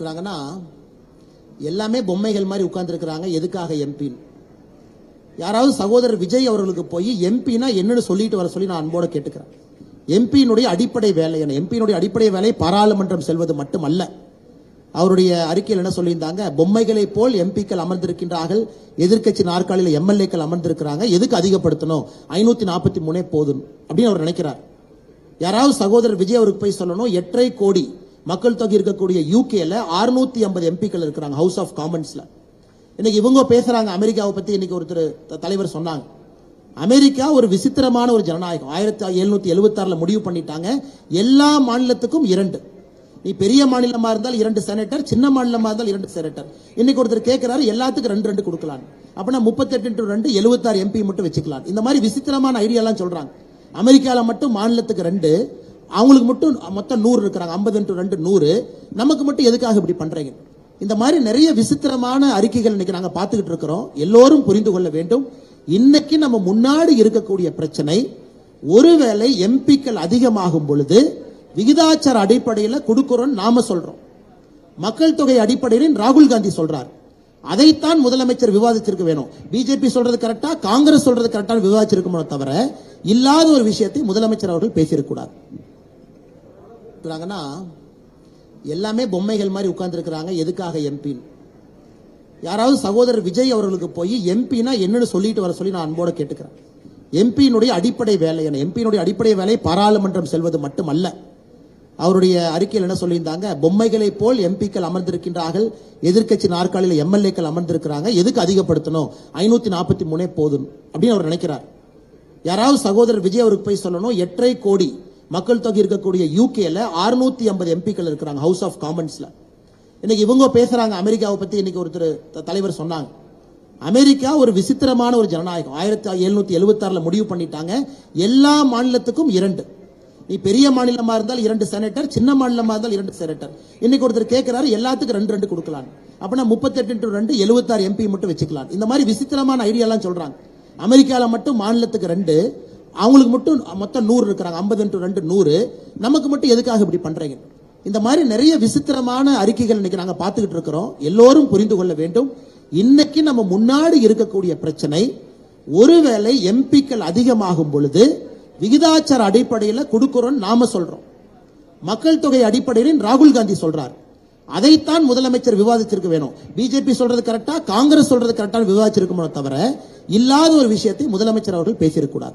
இருக்கிறாங்கன்னா எல்லாமே பொம்மைகள் மாதிரி உட்கார்ந்துருக்கிறாங்க. எதுக்காக எம்பின்னு யாராவது சகோதரர் விஜய் அவர்களுக்கு போய் எம்பினா என்னன்னு சொல்லிட்டு வர சொல்லி நான் அன்போட கேட்டுக்கிறேன். எம்பியினுடைய அடிப்படை வேலை என்ன? எம்பியினுடைய அடிப்படை வேலை பாராளுமன்றம் செல்வது மட்டுமல்ல. அவருடைய அறிக்கையில் என்ன சொல்லியிருந்தாங்க? பொம்மைகளை போல் எம்பிக்கள் அமர்ந்திருக்கின்றார்கள். எதிர்கட்சி நாற்காலியில் எம்எல்ஏக்கள் அமர்ந்திருக்கிறாங்க. எதுக்கு அதிகப்படுத்தணும்? ஐநூத்தி நாற்பத்தி மூணே போதும் அப்படின்னு அவர் நினைக்கிறார். யாராவது சகோதரர் விஜய் அவருக்கு போய் சொல்லணும் எட்டரை கோடி மக்கள் தொகை இருக்கக்கூடிய யூகேல 650 ஐம்பது எம்பிக்கள் இருக்கிறாங்க ஹவுஸ் ஆஃப் காமன்ஸ்ல இன்னைக்கு இவங்க பேசுறாங்க அமெரிக்காவை பத்தி இன்னைக்கு ஒருத்தர் த- தலைவர் சொன்னாங்க. அமெரிக்கா ஒரு விசித்திரமான ஒரு ஜனநாயகம். ஆயிரத்தி எழுநூத்தி எழுபத்தி முடிவு பண்ணிட்டாங்க. எல்லா மாநிலத்துக்கும் இரண்டு. நீ பெரிய மாநிலமா இருந்தால் இரண்டு செனட்டர் சின்ன மாநிலமா இருந்தால் இரண்டு செனட்டர் இன்னைக்கு ஒருத்தர் கேட்கிறாரு எல்லாத்துக்கும் ரெண்டு ரெண்டு கொடுக்கலாம் அப்படின்னா முப்பத்தெட்டு டு ரெண்டு எழுபத்தாறு எம்பி மட்டும் வச்சுக்கலாம். இந்த மாதிரி விசித்திரமான ஐடியாலாம் சொல்றாங்க. அமெரிக்கால மட்டும் மாநிலத்துக்கு ரெண்டு அவங்களுக்கு மட்டும் மொத்தம் நூறு இருக்கிறாங்க. ஐம்பது டு ரெண்டு நூறு. நமக்கு மட்டும் எதுக்காக இப்படி பண்றீங்க? இந்த மாதிரி நிறைய விசித்திரமான அறிக்கைகள் இன்னைக்கு நாங்கள் பார்த்துக்கிட்டு இருக்கிறோம். எல்லோரும் புரிந்து கொள்ள வேண்டும். இன்னைக்கு நம்ம முன்னாடி இருக்கக்கூடிய பிரச்சனை ஒருவேளை எம்பிக்கள் அதிகமாகும் பொழுது விகிதாச்சார அடிப்படையில் கொடுக்கிறோம் நாம சொல்றோம். மக்கள் தொகை அடிப்படையில் ராகுல் காந்தி சொல்றார். அதைத்தான் முதலமைச்சர் விவாதிச்சிருக்க வேணும். பிஜேபி சொல்றது கரெக்டா காங்கிரஸ் சொல்றது கரெக்டா விவாதிச்சிருக்கணும் தவிர இல்லாத ஒரு விஷயத்தை முதலமைச்சர் அவர்கள் பேசியிருக்க கூடாது எல்லாமே பொம்மைகள் மாதிரி உட்கார்ந்துருக்கிறாங்க. எதுக்காக எம்பின்னு? யாராவது சகோதரர் விஜய் அவர்களுக்கு போய் எம்பினா என்னன்னு சொல்லிட்டு வர சொல்லி நான் அன்போட கேட்டுக்கிறேன். எம்பியினுடைய அடிப்படை வேலை என்ன? எம்பியினுடைய அடிப்படை வேலை பாராளுமன்றம் செல்வது மட்டுமல்ல. அவருடைய அறிக்கையில் என்ன சொல்லியிருந்தாங்க? பொம்மைகளை போல் எம்பிக்கள் அமர்ந்திருக்கின்றார்கள். எதிர்க்கட்சி நாற்காலியில் எம்எல்ஏக்கள் அமர்ந்திருக்கிறாங்க. எதுக்கு அதிகப்படுத்தணும்? ஐநூத்தி நாற்பத்தி மூணே போதும். அப்படின்னு அவர் நினைக்கிறார். யாராவது சகோதரர் விஜய் அவருக்கு போய் சொல்லணும் எட்டரை கோடி மக்கள் தொகை இருக்கக்கூடிய யூகேல 650 ஐம்பது எம்பிக்கள் இருக்கிறாங்க ஹவுஸ் ஆஃப் காமன்ஸ்ல இன்னைக்கு இவங்க பேசுறாங்க அமெரிக்காவை பத்தி இன்னைக்கு ஒருத்தர் த- தலைவர் சொன்னாங்க. அமெரிக்கா ஒரு விசித்திரமான ஒரு ஜனநாயகம். ஆயிரத்தி எழுநூத்தி எழுபத்தி முடிவு பண்ணிட்டாங்க. எல்லா மாநிலத்துக்கும் இரண்டு. நீ பெரிய மாநிலமா இருந்தால் இரண்டு செனட்டர் சின்ன மாநிலமா இருந்தால் இரண்டு செனட்டர் இன்னைக்கு ஒருத்தர் கேட்கிறாரு எல்லாத்துக்கும் ரெண்டு ரெண்டு கொடுக்கலாம் அப்படின்னா முப்பத்தெட்டு டு ரெண்டு எழுபத்தாறு எம்பி மட்டும் வச்சுக்கலாம் இந்த மாதிரி விசித்திரமான ஐடியாலாம் சொல்றாங்க. அமெரிக்கால மட்டும் மாநிலத்துக்கு ரெண்டு அவங்களுக்கு மட்டும் மொத்தம் நூறு இருக்கிறாங்க. ஐம்பது இன்ட்டு ரெண்டு நூறு. நமக்கு மட்டும் எதுக்காக இப்படி பண்றீங்க? இந்த மாதிரி நிறைய விசித்திரமான அறிக்கைகள் இன்னைக்கு நாங்க பார்த்துக்கிட்டு இருக்கிறோம். எல்லோரும் புரிந்து கொள்ள வேண்டும். இன்னைக்கு நம்ம முன்னாடி இருக்கக்கூடிய பிரச்சனை ஒருவேளை எம்பிக்கள் அதிகமாகும் பொழுது விகிதாச்சார அடிப்படையில் கொடுக்கிறோம் நாம சொல்றோம். மக்கள் தொகை அடிப்படையில் ராகுல் காந்தி சொல்றார். அதைத்தான் முதலமைச்சர் விவாதிச்சிருக்க வேணும். பிஜேபி சொல்றது கரெக்டா காங்கிரஸ் சொல்றது கரெக்டா விவாதிச்சிருக்கணும் தவிர இல்லாத ஒரு விஷயத்தை முதலமைச்சர் அவர்கள் பேசியிருக்க கூடாது.